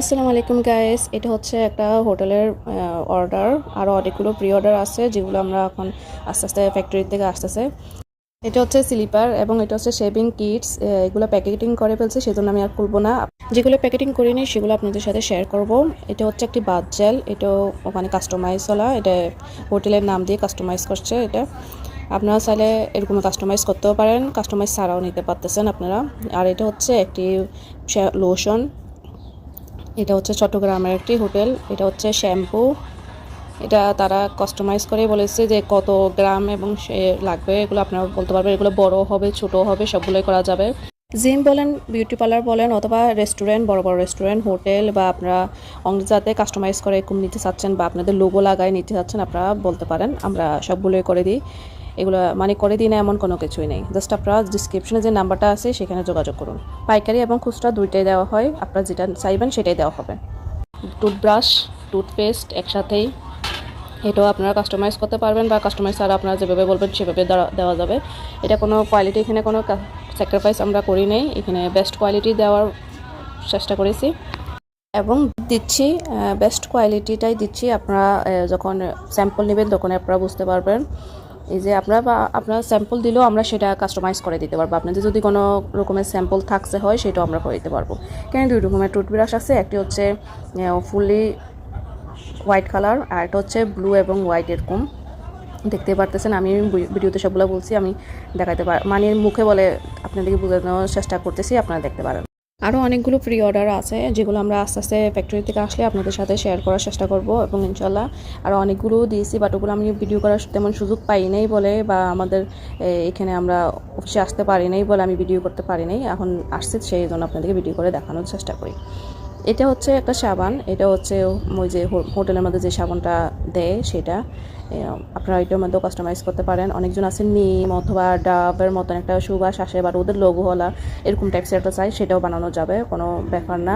আসসালামু আলাইকুম গাইস এটা হচ্ছে একটা হোটেলের অর্ডার আরও অনেকগুলো প্রি অর্ডার আছে, যেগুলো আমরা এখন আস্তে আস্তে ফ্যাক্টরি থেকে আসতেছে। এটা হচ্ছে স্লিপার এবং এটা হচ্ছে শেভিং কিটস এগুলো প্যাকেটিং করে ফেলছে, সেজন্য আমি আর খুলবো না। যেগুলো প্যাকেটিং করিনি, সেগুলো আপনাদের সাথে শেয়ার করব। এটা হচ্ছে একটি বাদ জেল এটাও ওখানে কাস্টমাইজ হলা এটা হোটেলের নাম দিয়ে কাস্টমাইজ করছে এটা। আপনারা চাইলে এরকম কাস্টমাইজ করতেও পারেন কাস্টমাইজ ছাড়াও নিতে পারতেছেন আপনারা। আর এটা হচ্ছে একটি লোশন এটা হচ্ছে চট্টগ্রামের একটি হোটেল, এটা হচ্ছে শ্যাম্পু। এটা তারা কাস্টমাইজ করে বলেছে যে কত গ্রাম এবং সে লাগবে, এগুলো আপনারা বলতে পারবেন, এগুলো বড় হবে ছোট হবে, সবগুলোই করা যাবে। জিম বলেন বিউটি পার্লার বলেন, অথবা রেস্টুরেন্ট বড় বড় রেস্টুরেন্ট হোটেল বা আপনারা যাতে কাস্টমাইজ করে এরকম নিতে চাচ্ছেন বা আপনাদের লোগো লাগায় নিতে চাচ্ছেন, আপনারা বলতে পারেন। আমরা সবগুলোই করে দিই। এগুলো মানে করে দিই না, এমন কোনো কিছুই নেই। জাস্ট আপনারা ডিসক্রিপশনে যে নাম্বারটা আছে, সেখানে যোগাযোগ করুন। পাইকারি এবং খুচরা দুইটাই দেওয়া হয়। আপনারা যেটা চাইবেন, সেটাই দেওয়া হবে। টুথব্রাশ টুথপেস্ট একসাথেই। এটাও আপনারা কাস্টমাইজ করতে পারবেন বা কাস্টমাইজ ছাড়া আপনারা যেভাবে বলবেন, সেভাবে দেওয়া যাবে। এটা কোনো কোয়ালিটি এখানে কোনো স্যাক্রিফাইস আমরা করি নাই। এখানে বেস্ট কোয়ালিটি দেওয়ার চেষ্টা করেছি। এবং দিচ্ছি বেস্ট কোয়ালিটিটাই দিচ্ছি। আপনারা যখন স্যাম্পল নেবেন তখন আপনারা বুঝতে পারবেন। এই যে আপনারা বা, আপনারা স্যাম্পল দিলেও আমরা সেটা কাস্টমাইজ করে দিতে পারব। আপনাদের যদি কোনো রকমের স্যাম্পল থাকতে হয়, সেটাও আমরা করে দিতে পারব। কেন দুই রকমের টুথব্রাশ আছে। একটি হচ্ছে ফুললি হোয়াইট কালার আর একটা হচ্ছে ব্লু এবং হোয়াইট এরকম। দেখতে পারতেছেন, আমি ভিডিওতে সবগুলো বলছি, আমি দেখাতে পার মানে মুখে বলে আপনাদেরকে বোঝানোর চেষ্টা করতেছি, আপনারা দেখতে পারেন। আরও অনেকগুলো প্রি অর্ডার আছে, যেগুলো আমরা আস্তে আস্তে ফ্যাক্টরি থেকে আসলে আপনাদের সাথে শেয়ার করার চেষ্টা করব এবং ইনশাল্লাহ আরও অনেকগুলো দিয়েছি বাট ওগুলো আমি ভিডিও করার তেমন সুযোগ পাই নাই বলে বা আমাদের এখানে আমরা অফিসে আসতে পারি নাই বলে আমি ভিডিও করতে পারি নাই, এখন আসছে, সেই জন্য আপনাদেরকে ভিডিও করে দেখানোর চেষ্টা করি। এটা হচ্ছে একটা সাবান, এটা হচ্ছে ওই যে হোটেলের মধ্যে যে সাবানটা দেয় সেটা। আপনারা এটার মধ্যেও কাস্টমাইজ করতে পারেন। অনেকজন আছে নিম অথবা ডাবের মতন একটা সুবাস আসে বা ওদের লোগো হলা, এরকম টাইপসের একটা চাই, সেটাও বানানো যাবে, কোনো ব্যাপার না।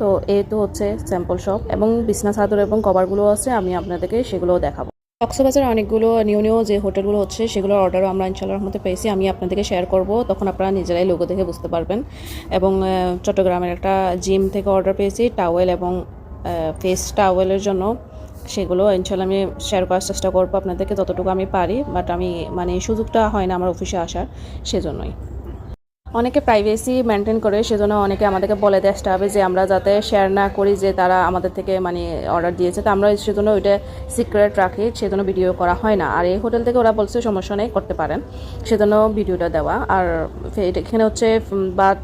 তো এ তো হচ্ছে স্যাম্পল শপ এবং বিছনা চাদর এবং কভারগুলো আছে, আমি আপনাদেরকে সেগুলোও দেখাবো। কক্সবাজারে অনেকগুলো নিউ নিউ যে হোটেলগুলো হচ্ছে, সেগুলোর অর্ডারও আমরা ইনশাল্লাহর মধ্যে পেয়েছি। আমি আপনাদেরকে শেয়ার করব, তখন আপনারা নিজেরাই লোগো দেখে বুঝতে পারবেন। এবং চট্টগ্রামের একটা জিম থেকে অর্ডার পেয়েছি টাওয়েল এবং ফেস টাওয়েলের জন্য। সেগুলো ইনশাল্লাহ আমি শেয়ার করার চেষ্টা করব আপনাদেরকে, যতটুকু আমি পারি। বাট আমি মানে সুযোগটা হয় না আমার অফিসে আসার, সেজন্যই। অনেকে প্রাইভেসি মেনটেন করে, সেজন্য অনেকে আমাদেরকে বলে দেয় স্টাফে যে আমরা যাতে শেয়ার না করি যে তারা আমাদের থেকে মানে অর্ডার দিয়েছে। তো আমরা সেজন্য ওইটা সিক্রেট রাখি, সেজন্য ভিডিও করা হয় না। আর এই হোটেল থেকে ওরা বলছে সমস্যা নেই, করতে পারেন। সেজন্য ভিডিওটা দেওয়া। আর এখানে হচ্ছে বাথ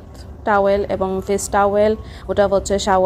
টাওয়েল এবং ফেস টাওয়েল ওটা হচ্ছে শাওয়ার